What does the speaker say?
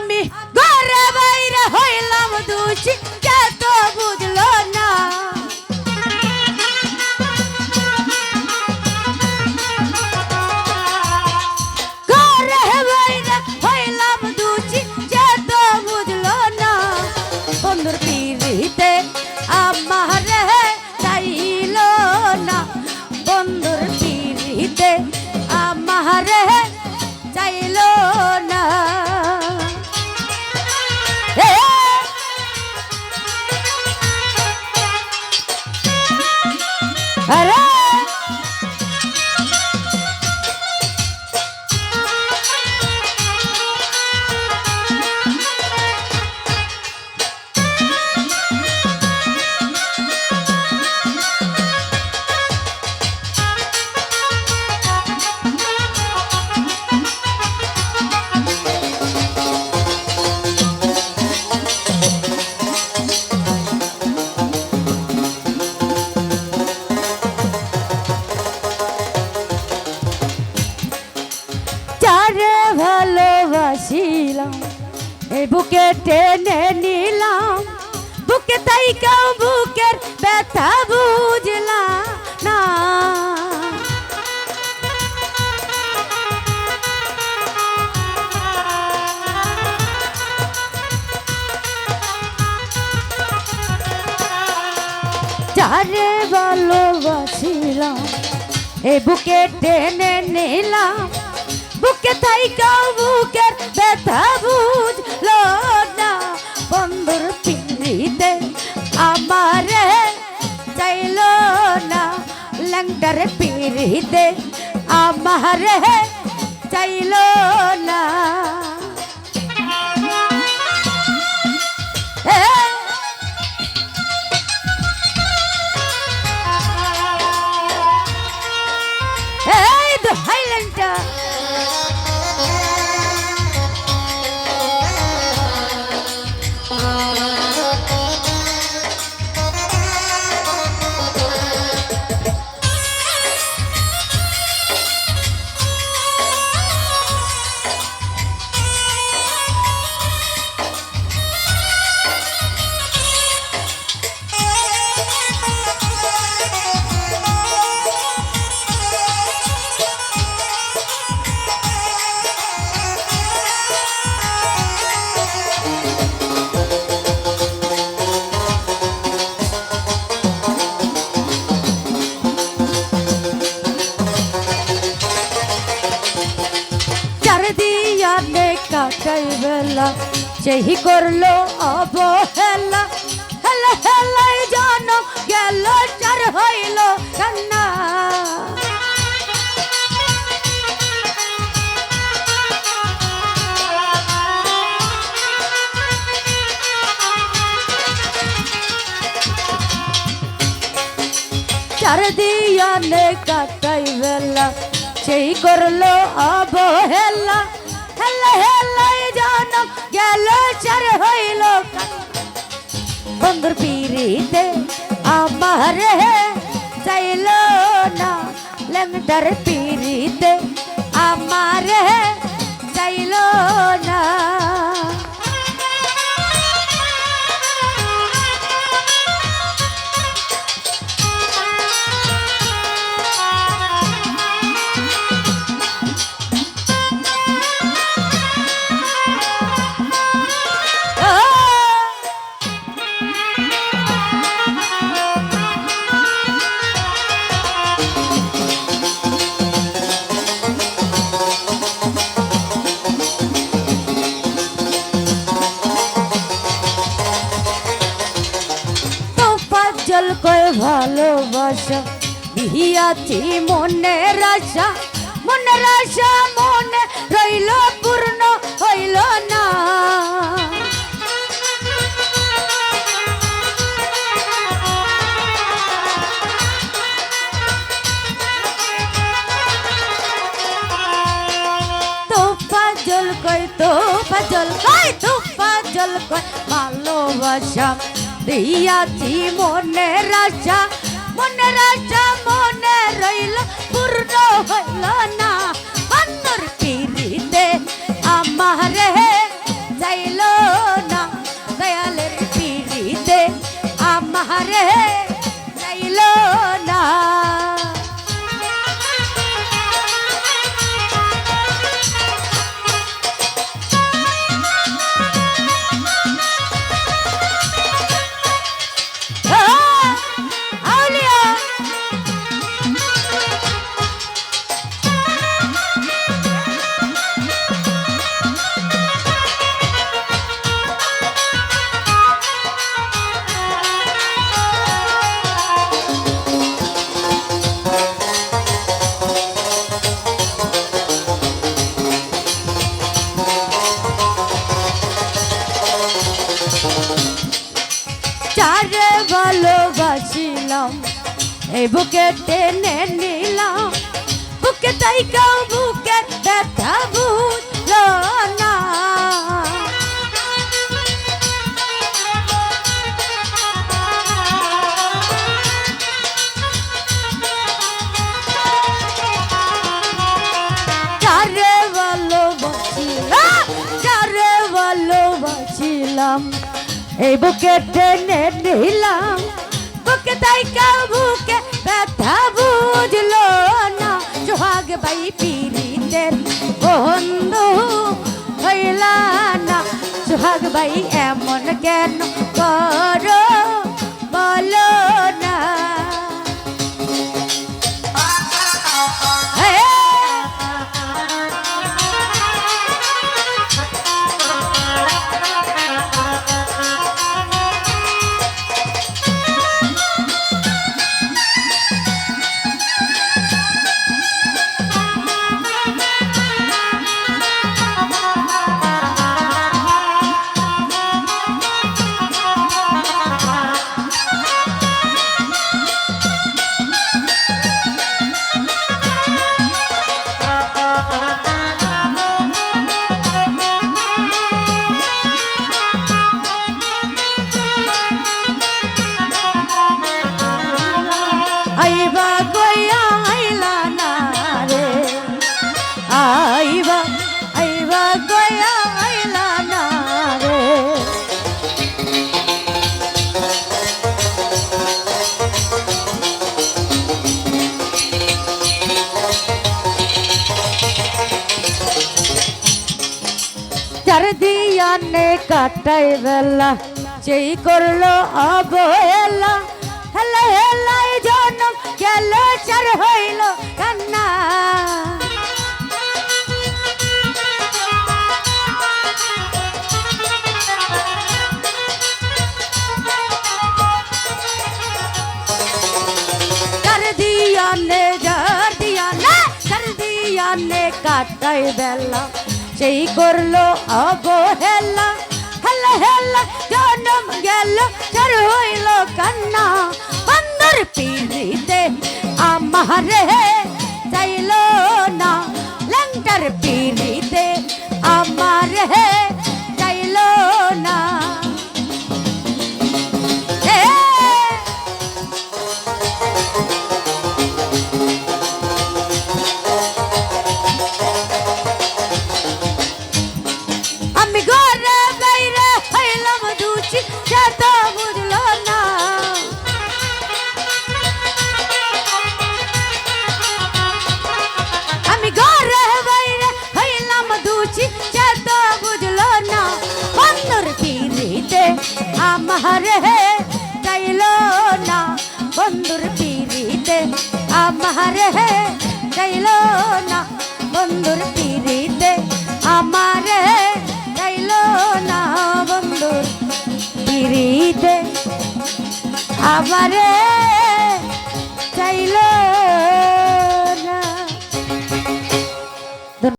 আমি ঘরে বাইরে হইলাম দোষী, কে তো বুঝলো না। ঘরে বাইরে হইলাম দোষী, কে তো বুঝলো না। বন্ধুর পিড়িতে Hooray! যারে ভালোবাসিলাম। এই বুকে টেনে নিলাম। বুকে তাই কেউ বুকের ব্যথা বুঝলাম না। যারে ভালোবাসিলাম। এই বুকে টেনে নিলাম। বুকে তাই কেউ বুকের ব্যথা বুঝলো না বন্ধুর পিঁড়িতে আমার চাইল না লঙ্কার পিঁড়িতে আমার চাইল না। কাটাই বেলা সেই করল অবহেলা। হেলা হেলাই জন, গেল চার হইল কান্না। চার দিয়ানে কাটাই বেলা সেই করল অবহেলা। হেলা হেলাই জন গেল চার হইল। বন্ধুর পিড়িতে আমার চাইল না। লেংটার পিড়িতে আমার চাইল না। দিয়াছি মনের আশা মনের আশা মনে রইল, পূর্ণ হইল না। কয় তো পাজল কয় তো পাজল কয়, ভালোবাসা দিয়াছি মনের আশা মনের আশা মনে রইল পূর্ণ হইল না। বান্দর পিড়িতে আমার যাই এই বুকে টেনে নিলাম। বুকে তাই কাউ বুকে ব্যথা বুঝলো না। যারে ভালোবাসিলাম? যারে ভালোবাসিলাম? এই বুকে টেনে নিলাম। তাই কাবুকে ব্যথা বুঝলো না সোহাগ বাই পিড়িতে বন্ধু হইল না সোহাগ বাই এমন কেন করো বলো চার দিয়ানে কাটাই বেলা সেই করল অবহেলা হেলা হেলাই জনম গেল চার হইল কান্না যার কাটাই বেলা সেই করল অবহেলা। হেলা হেলা জনম গেল চার হইল কান্না। বন্দর পিড়িতে আমারে চাইল আমার চাইলো না বন্ধুর পিড়িতে। আমার চাইলো না বন্ধুর পিড়িতে। আমার চাইল না বন্ধুর পিড়িতে। আমারে